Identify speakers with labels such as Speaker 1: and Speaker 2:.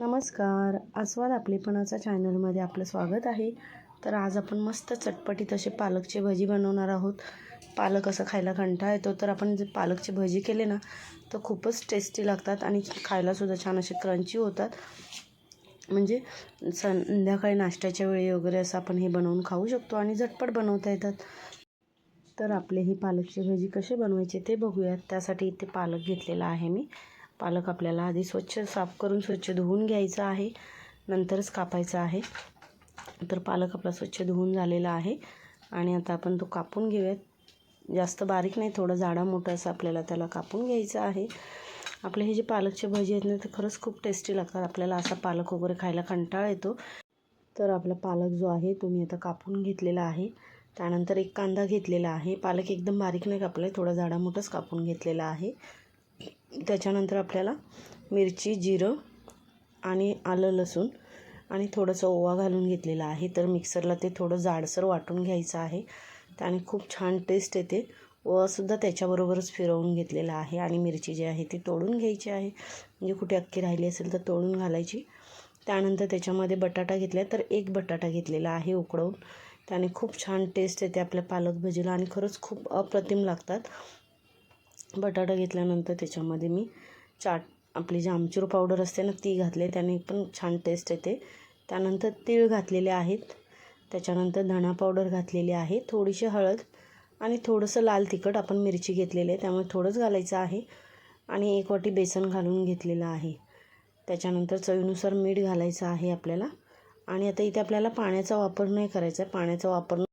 Speaker 1: नमस्कार. आस्वाद आपलेपणाचा चॅनलमध्ये आपलं स्वागत आहे. तर आज आपण मस्त चटपटीत असे पालकची भजी बनवणार आहोत. पालक असं खायला कंटाळा येतो तर आपण जे पालकची भजी केले ना तर खूपच टेस्टी लागतात आणि खायलासुद्धा छान असे क्रंची होतात. म्हणजे संध्याकाळी नाश्त्याच्या वेळी वगैरे असं आपण हे बनवून खाऊ शकतो आणि झटपट बनवता येतात. तर आपले ही पालकची भजी कसे बनवायचे ते बघूयात. त्यासाठी इथे पालक घेतलेला आहे मी. पालक आपल्याला आधी स्वच्छ साफ करून स्वच्छ धुवून घ्यायचा आहे. नंतरच कापायचा आहे. तर पालक आपला स्वच्छ धुवून झालेला आहे. आणि आता आपण तो कापून घेऊयात. जास्त बारीक नाही थोडं जाडा मोठं असं आपल्याला त्याला कापून घ्यायचं आहे. आपले हे जे पालकचे भजी आहेत ना ते खरंच खूप टेस्टी लागतात. आपल्याला असा पालक वगैरे खायला कंटाळा येतो. तर आपला पालक जो आहे तो मी आता कापून घेतलेला आहे. त्यानंतर एक कांदा घेतलेला आहे. पालक एकदम बारीक नाही कापला आहे थोडा जाडा मोठाच कापून घेतलेला आहे. त्याच्यानंतर आपल्याला मिरची जिरं आणि आलं लसूण आणि थोडंसं ओवा घालून घेतलेलं आहे. तर मिक्सरला ते थोडं जाडसर वाटून घ्यायचं आहे त्याने खूप छान टेस्ट येते. ओवासुद्धा त्याच्याबरोबरच फिरवून घेतलेला आहे आणि मिरची जी आहे ती तोडून घ्यायची आहे. म्हणजे कुठे अक्की राहिली असेल तर तोडून घालायची. त्यानंतर त्याच्यामध्ये बटाटा घेतला तर एक बटाटा घेतलेला आहे उकडवून. त्याने खूप छान टेस्ट येते आपल्या पालक भजीला आणि खरंच खूप अप्रतिम लागतात. बटाटा घेतल्यानंतर त्याच्यामध्ये मी चाट आपली जी आमचूर पावडर असते ना ती घातली. त्याने पण छान टेस्ट येते. त्यानंतर तीळ घातलेले आहेत. त्याच्यानंतर धणा पावडर घातलेली आहे. थोडीशी हळद आणि थोडंसं लाल तिखट आपण मिरची घेतलेली आहे. त्यामुळे थोडंच घालायचं आहे. आणि एक वाटी बेसन घालून घेतलेलं आहे. त्याच्यानंतर चवीनुसार मीठ घालायचं आहे आपल्याला. आणि आता इथे आपल्याला पाण्याचा वापर नाही करायचा आहे. पाण्याचा वापर